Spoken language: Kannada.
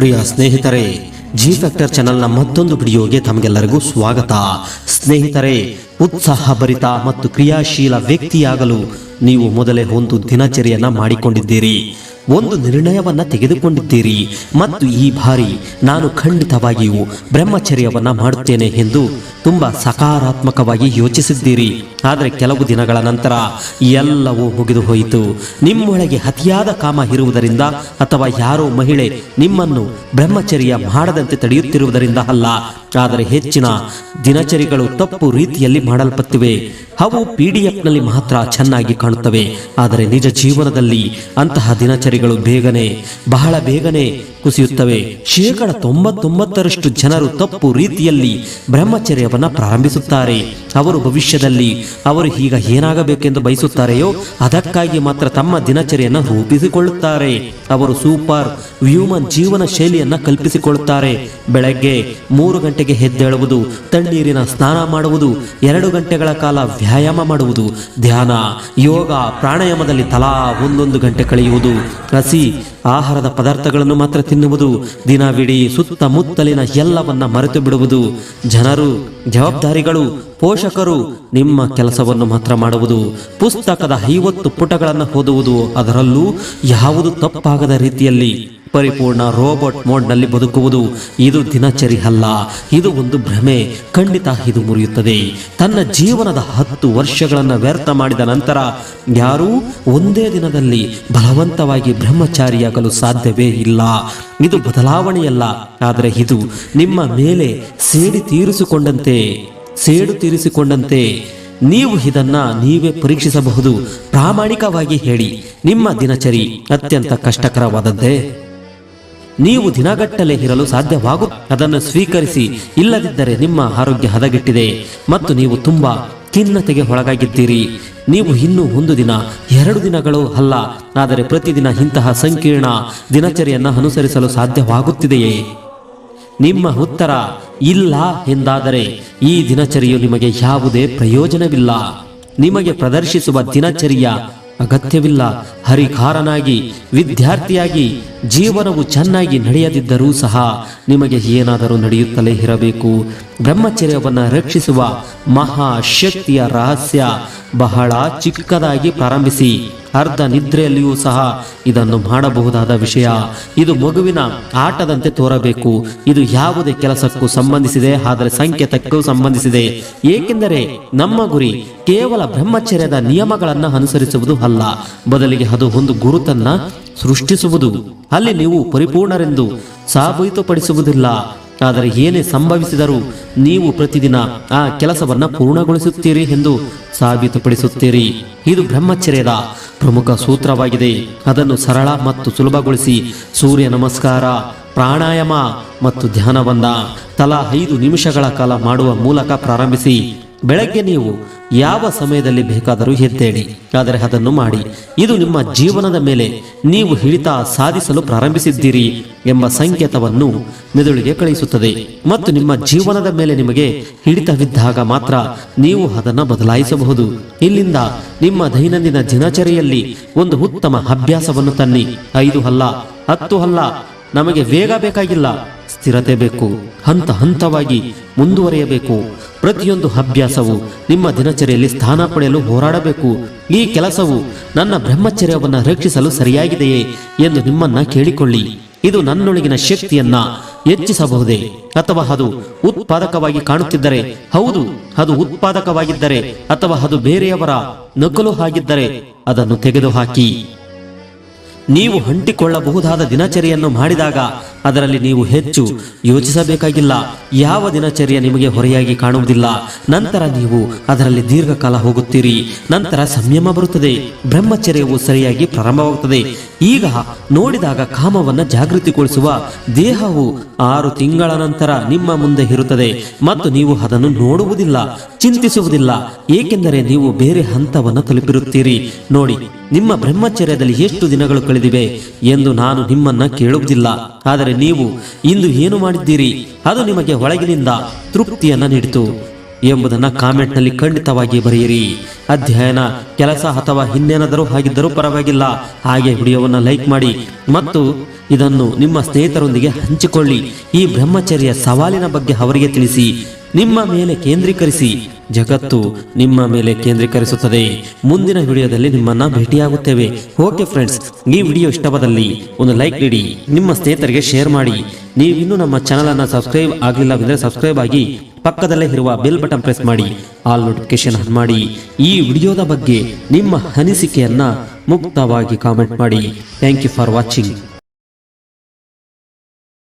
ಪ್ರಿಯ ಸ್ನೇಹಿತರೆ ಜಿ ಫ್ಯಾಕ್ಟರ್ ಚಾನೆಲ್ನ ಮತ್ತೊಂದು ವಿಡಿಯೋಗೆ ತಮಗೆಲ್ಲರಿಗೂ ಸ್ವಾಗತ. ಸ್ನೇಹಿತರೆ ಉತ್ಸಾಹಭರಿತ ಮತ್ತು ಕ್ರಿಯಾಶೀಲ ವ್ಯಕ್ತಿಯಾಗಲು ನೀವು ಮೊದಲೇ ಒಂದು ದಿನಚರಿಯನ್ನ ಮಾಡಿಕೊಂಡಿದ್ದೀರಿ. ಒಂದು ನಿರ್ಣಯವನ್ನ ತೆಗೆದುಕೊಂಡಿದ್ದೀರಿ. ಮತ್ತು ಈ ಬಾರಿ ನಾನು ಖಂಡಿತವಾಗಿಯೂ ಬ್ರಹ್ಮಚರ್ಯವನ್ನ ಮಾಡುತ್ತೇನೆ ಎಂದು ತುಂಬಾ ಸಕಾರಾತ್ಮಕವಾಗಿ ಯೋಚಿಸಿದ್ದೀರಿ. ಆದರೆ ಕೆಲವು ದಿನಗಳ ನಂತರ ಎಲ್ಲವೂ ಮುಗಿದು ಹೋಯಿತು. ನಿಮ್ಮೊಳಗೆ ಅತಿಯಾದ ಕಾಮ ಇರುವುದರಿಂದ ಅಥವಾ ಯಾರೋ ಮಹಿಳೆ ನಿಮ್ಮನ್ನು ಬ್ರಹ್ಮಚರ್ಯ ಮಾಡದಂತೆ ತಡೆಯುತ್ತಿರುವುದರಿಂದ ಅಲ್ಲ ಆದರೆ ಹೆಚ್ಚಿನ ದಿನಚರಿಗಳು ತಪ್ಪು ರೀತಿಯಲ್ಲಿ ಮಾಡಲ್ಪಟ್ಟಿವೆ. ಅವು ಪಿ ಡಿ ಎಫ್ನಲ್ಲಿ ಮಾತ್ರ ಚೆನ್ನಾಗಿ ಕಾಣುತ್ತವೆ. ಆದರೆ ನಿಜ ಜೀವನದಲ್ಲಿ ಅಂತಹ ದಿನಚರಿಗಳು ಬೇಗನೆ, ಬಹಳ ಬೇಗನೆ ಕುಸಿಯುತ್ತವೆ. ಶೇಕಡ ತೊಂಬತ್ತೊಂಬತ್ತರಷ್ಟು ಜನರು ತಪ್ಪು ರೀತಿಯಲ್ಲಿ ಬ್ರಹ್ಮಚರ್ಯವನ್ನು ಪ್ರಾರಂಭಿಸುತ್ತಾರೆ. ಅವರು ಭವಿಷ್ಯದಲ್ಲಿ ಅವರು ಈಗ ಏನಾಗಬೇಕೆಂದು ಬಯಸುತ್ತಾರೆಯೋ ಅದಕ್ಕಾಗಿ ಮಾತ್ರ ತಮ್ಮ ದಿನಚರಿಯನ್ನು ರೂಪಿಸಿಕೊಳ್ಳುತ್ತಾರೆ. ಅವರು ಸೂಪರ್ ವ್ಯೂಮನ್ ಜೀವನ ಶೈಲಿಯನ್ನು ಕಲ್ಪಿಸಿಕೊಳ್ಳುತ್ತಾರೆ. ಬೆಳಗ್ಗೆ ಮೂರು ಗಂಟೆಗೆ ಎದ್ದೇಳುವುದು, ತಣ್ಣೀರಿನ ಸ್ನಾನ ಮಾಡುವುದು, ಎರಡು ಗಂಟೆಗಳ ಕಾಲ ವ್ಯಾಯಾಮ ಮಾಡುವುದು. ಧ್ಯಾನ, ಯೋಗ, ಪ್ರಾಣಾಯಾಮದಲ್ಲಿ ತಲಾ ಒಂದೊಂದು ಗಂಟೆ ಕಳೆಯುವುದು. ಹಸಿ ಆಹಾರದ ಪದಾರ್ಥಗಳನ್ನು ಮಾತ್ರ ತಿನ್ನುವುದು. ದಿನವಿಡೀ ಸುತ್ತಮುತ್ತಲಿನ ಎಲ್ಲವನ್ನ ಮರೆತು ಬಿಡುವುದು. ಜನರು, ಜವಾಬ್ದಾರಿಗಳು, ಪೋಷಕರು ನಿಮ್ಮ ಕೆಲಸವನ್ನು ಮಾತ್ರ ಮಾಡುವುದು. ಪುಸ್ತಕದ ಐವತ್ತು ಪುಟಗಳನ್ನು ಓದುವುದು. ಅದರಲ್ಲೂ ಯಾವುದು ತಪ್ಪಾಗದ ರೀತಿಯಲ್ಲಿ. ಪರಿಪೂರ್ಣ ರೋಬೋಟ್ ಮೋಡ್ನಲ್ಲಿ ಬದುಕುವುದು ಇದು ದಿನಚರಿ ಅಲ್ಲ. ಇದು ಒಂದು ಭ್ರಮೆ. ಖಂಡಿತ ಇದು ಮುರಿಯುತ್ತದೆ. ತನ್ನ ಜೀವನದ ಹತ್ತು ವರ್ಷಗಳನ್ನು ವ್ಯರ್ಥ ಮಾಡಿದ ನಂತರ ಯಾರೂ ಒಂದೇ ದಿನದಲ್ಲಿ ಬಲವಂತವಾಗಿ ಬ್ರಹ್ಮಚಾರಿಯಾಗಲು ಸಾಧ್ಯವೇ ಇಲ್ಲ. ಇದು ಬದಲಾವಣೆಯಲ್ಲ. ಆದರೆ ಇದು ನಿಮ್ಮ ಮೇಲೆ ಸೇಡಿ ತೀರಿಸಿಕೊಂಡಂತೆ, ಸೇಡು ತೀರಿಸಿಕೊಂಡಂತೆ ನೀವು ಇದನ್ನ ನೀವೇ ಪರೀಕ್ಷಿಸಬಹುದು. ಪ್ರಾಮಾಣಿಕವಾಗಿ ಹೇಳಿ. ನಿಮ್ಮ ದಿನಚರಿ ಅತ್ಯಂತ ಕಷ್ಟಕರವಾದದ್ದೇ. ನೀವು ದಿನಗಟ್ಟಲೆ ಇರಲು ಸಾಧ್ಯವಾಗು, ಅದನ್ನು ಸ್ವೀಕರಿಸಿ, ಇಲ್ಲದಿದ್ದರೆ ನಿಮ್ಮ ಆರೋಗ್ಯ ಹದಗೆಟ್ಟಿದೆ. ಮತ್ತು ನೀವು ತುಂಬಾ ಖಿನ್ನತೆಗೆ ಒಳಗಾಗಿದ್ದೀರಿ. ನೀವು ಇನ್ನೂ ಒಂದು ದಿನ, ಎರಡು ದಿನಗಳು ಅಲ್ಲ, ಆದರೆ ಪ್ರತಿದಿನ ಇಂತಹ ಸಂಕೀರ್ಣ ದಿನಚರಿಯನ್ನು ಅನುಸರಿಸಲು ಸಾಧ್ಯವಾಗುತ್ತಿದೆಯೇ? ನಿಮ್ಮ ಉತ್ತರ, ಇಲ್ಲ ಎಂದಾದರೆ, ಈ ದಿನಚರಿಯು ನಿಮಗೆ ಯಾವುದೇ ಪ್ರಯೋಜನವಿಲ್ಲ. ನಿಮಗೆ ಪ್ರದರ್ಶಿಸುವ ದಿನಚರಿಯ ಅಗತ್ಯವಿಲ್ಲ. ಹರಿಕಾರನಾಗಿ, ವಿದ್ಯಾರ್ಥಿಯಾಗಿ, ಜೀವನವು ಚೆನ್ನಾಗಿ ನಡೆಯದಿದ್ದರೂ ಸಹ ನಿಮಗೆ ಏನಾದರೂ ನಡೆಯುತ್ತಲೇ ಇರಬೇಕು. ಬ್ರಹ್ಮಚರ್ಯವನ್ನು ರಕ್ಷಿಸುವ ಮಹಾಶಕ್ತಿಯ ರಹಸ್ಯ ಬಹಳ ಚಿಕ್ಕದಾಗಿ ಪ್ರಾರಂಭಿಸಿ, ಅರ್ಧ ನಿದ್ರೆಯಲ್ಲಿಯೂ ಸಹ ಇದನ್ನು ಮಾಡಬಹುದಾದ ವಿಷಯ. ಇದು ಮಗುವಿನ ಆಟದಂತೆ ತೋರಬೇಕು. ಇದು ಯಾವುದೇ ಕೆಲಸಕ್ಕೂ ಸಂಬಂಧಿಸಿದೆ, ಆದರೆ ಸಂಕೇತಕ್ಕೂ ಸಂಬಂಧಿಸಿದೆ. ಏಕೆಂದರೆ ನಮ್ಮ ಗುರಿ ಕೇವಲ ಬ್ರಹ್ಮಚರ್ಯದ ನಿಯಮಗಳನ್ನು ಅನುಸರಿಸುವುದು ಅಲ್ಲ. ಬದಲಿಗೆ ಅದು ಒಂದು ಗುರುತನ್ನ ಸೃಷ್ಟಿಸುವುದು. ಅಲ್ಲಿ ನೀವು ಪರಿಪೂರ್ಣರೆಂದು ಸಾಬೀತುಪಡಿಸುವುದಿಲ್ಲ. ಆದರೆ ಏನೇ ಸಂಭವಿಸಿದರೂ ನೀವು ಪ್ರತಿದಿನ ಆ ಕೆಲಸವನ್ನ ಪೂರ್ಣಗೊಳಿಸುತ್ತೀರಿ ಎಂದು ಸಾಬೀತುಪಡಿಸುತ್ತೀರಿ. ಇದು ಬ್ರಹ್ಮಚರ್ಯದ ಪ್ರಮುಖ ಸೂತ್ರವಾಗಿದೆ. ಅದನ್ನು ಸರಳ ಮತ್ತು ಸುಲಭಗೊಳಿಸಿ ಸೂರ್ಯ ನಮಸ್ಕಾರ, ಪ್ರಾಣಾಯಾಮ ಮತ್ತು ಧ್ಯಾನವನ್ನ ತಲಾ ಐದು ನಿಮಿಷಗಳ ಕಾಲ ಮಾಡುವ ಮೂಲಕ ಪ್ರಾರಂಭಿಸಿ, ಬೆಳಗ್ಗೆ ನೀವು ಯಾವ ಸಮಯದಲ್ಲಿ ಬೇಕಾದರೂ ಎದ್ದೇಳಿ, ಆದರೆ ಅದನ್ನು ಮಾಡಿ, ಇದು ನಿಮ್ಮ ಜೀವನದ ಮೇಲೆ ನೀವು ಹಿಡಿತ ಸಾಧಿಸಲು ಪ್ರಾರಂಭಿಸಿದ್ದೀರಿ ಎಂಬ ಸಂಕೇತವನ್ನು ಮೆದುಳಿಗೆ ಕಳುಹಿಸುತ್ತದೆ ಮತ್ತು ನಿಮ್ಮ ಜೀವನದ ಮೇಲೆ ನಿಮಗೆ ಹಿಡಿತವಿದ್ದಾಗ ಮಾತ್ರ ನೀವು ಅದನ್ನು ಬದಲಾಯಿಸಬಹುದು. ಇಲ್ಲಿಂದ ನಿಮ್ಮ ದೈನಂದಿನ ದಿನಚರಿಯಲ್ಲಿ ಒಂದು ಉತ್ತಮ ಅಭ್ಯಾಸವನ್ನು ತನ್ನಿ. ಐದು ಅಲ್ಲ, ಹತ್ತು ಅಲ್ಲ, ನಮಗೆ ವೇಗ ಬೇಕಾಗಿಲ್ಲ. ಸ್ಥಿರತೆ ಬೇಕು ಹಂತ ಹಂತವಾಗಿ ಮುಂದುವರಿಯಬೇಕು. ಪ್ರತಿಯೊಂದು ಅಭ್ಯಾಸವು ನಿಮ್ಮ ದಿನಚರಿಯಲ್ಲಿ ಸ್ಥಾನ ಪಡೆಯಲು ಹೋರಾಡಬೇಕು. ಈ ಕೆಲಸವು ನನ್ನ ಬ್ರಹ್ಮಚರ್ಯವನ್ನು ರಕ್ಷಿಸಲು ಸರಿಯಾಗಿದೆಯೇ ಎಂದು ನಿಮ್ಮನ್ನ ಕೇಳಿಕೊಳ್ಳಿ. ಇದು ನನ್ನೊಳಗಿನ ಶಕ್ತಿಯನ್ನ ಹೆಚ್ಚಿಸಬಹುದೇ? ಅಥವಾ ಅದು ಉತ್ಪಾದಕವಾಗಿ ಕಾಣುತ್ತಿದ್ದರೆ? ಹೌದು, ಅದು ಉತ್ಪಾದಕವಾಗಿದ್ದರೆ ಅಥವಾ ಅದು ಬೇರೆಯವರ ನಕಲು ಆಗಿದ್ದರೆ ಅದನ್ನು ತೆಗೆದುಹಾಕಿ. ನೀವು ಅಂಟಿಕೊಳ್ಳಬಹುದಾದ ದಿನಚರಿಯನ್ನು ಮಾಡಿದಾಗ ಅದರಲ್ಲಿ ನೀವು ಹೆಚ್ಚು ಯೋಚಿಸಬೇಕಾಗಿಲ್ಲ. ಯಾವ ದಿನಚರ್ಯ ನಿಮಗೆ ಹೊರೆಯಾಗಿ ಕಾಣುವುದಿಲ್ಲ? ನಂತರ ನೀವು ಅದರಲ್ಲಿ ದೀರ್ಘಕಾಲ ಹೋಗುತ್ತೀರಿ. ನಂತರ ಸಂಯಮ ಬರುತ್ತದೆ. ಬ್ರಹ್ಮಚರ್ಯವು ಸರಿಯಾಗಿ ಪ್ರಾರಂಭವಾಗುತ್ತದೆ. ಈಗ ನೋಡಿದಾಗ ಕಾಮವನ್ನು ಜಾಗೃತಿಗೊಳಿಸುವ ದೇಹವು ಆರು ತಿಂಗಳ ನಂತರ ನಿಮ್ಮ ಮುಂದೆ ಇರುತ್ತದೆ ಮತ್ತು ನೀವು ಅದನ್ನು ನೋಡುವುದಿಲ್ಲ, ಚಿಂತಿಸುವುದಿಲ್ಲ. ಏಕೆಂದರೆ ನೀವು ಬೇರೆ ಹಂತವನ್ನು ತಲುಪಿರುತ್ತೀರಿ. ನೋಡಿ, ನಿಮ್ಮ ಬ್ರಹ್ಮಚರ್ಯದಲ್ಲಿ ಎಷ್ಟು ದಿನಗಳು ಕಳೆದಿವೆ ಎಂದು ನಾನು ನಿಮ್ಮನ್ನ ಕೇಳುವುದಿಲ್ಲ. ಆದರೆ ನೀವು ಇಂದು ಏನು ಮಾಡಿದ್ದೀರಿ? ಅದು ನಿಮಗೆ ಒಳಗಿನಿಂದ ತೃಪ್ತಿಯನ್ನ ನೀಡಿತು ಎಂಬುದನ್ನು ಕಾಮೆಂಟ್ನಲ್ಲಿ ಖಂಡಿತವಾಗಿ ಬರೆಯಿರಿ. ಅಧ್ಯಯನ ಕೆಲಸ ಅಥವಾ ಇನ್ನೇನಾದರೂ ಹಾಗಿದ್ದರೂ ಪರವಾಗಿಲ್ಲ. ಹಾಗೆ ವಿಡಿಯೋವನ್ನು ಲೈಕ್ ಮಾಡಿ ಮತ್ತು ಇದನ್ನು ನಿಮ್ಮ ಸ್ನೇಹಿತರೊಂದಿಗೆ ಹಂಚಿಕೊಳ್ಳಿ. ಈ ಬ್ರಹ್ಮಚರ್ಯ ಸವಾಲಿನ ಬಗ್ಗೆ ಅವರಿಗೆ ತಿಳಿಸಿ. ನಿಮ್ಮ ಮೇಲೆ ಕೇಂದ್ರೀಕರಿಸಿ. ಜಗತ್ತು ನಿಮ್ಮ ಮೇಲೆ ಕೇಂದ್ರೀಕರಿಸುತ್ತದೆ. ಮುಂದಿನ ವಿಡಿಯೋದಲ್ಲಿ ನಿಮ್ಮನ್ನ ಭೇಟಿಯಾಗುತ್ತೇವೆ. ಓಕೆ ಫ್ರೆಂಡ್ಸ್, ಈ ವಿಡಿಯೋ ಇಷ್ಟವಾದಲ್ಲಿ ಒಂದು ಲೈಕ್ ನೀಡಿ, ನಿಮ್ಮ ಸ್ನೇಹಿತರಿಗೆ ಶೇರ್ ಮಾಡಿ. ನೀವಿನ್ನೂ ನಮ್ಮ ಚಾನಲ್ ಅನ್ನ ಸಬ್ಸ್ಕ್ರೈಬ್ ಆಗಿಲ್ಲವೆಂದರೆ ಸಬ್ಸ್ಕ್ರೈಬ್ ಆಗಿ, ಪಕ್ಕದಲ್ಲೇ ಇರುವ ಬೆಲ್ ಬಟನ್ ಪ್ರೆಸ್ ಮಾಡಿ, ಆಲ್ ನೋಟಿಫಿಕೇಶನ್ ಆನ್ ಮಾಡಿ. ಈ ವಿಡಿಯೋದ ಬಗ್ಗೆ ನಿಮ್ಮ ಅನಿಸಿಕೆಯನ್ನ ಮುಕ್ತವಾಗಿ ಕಾಮೆಂಟ್ ಮಾಡಿ. Thank you for watching.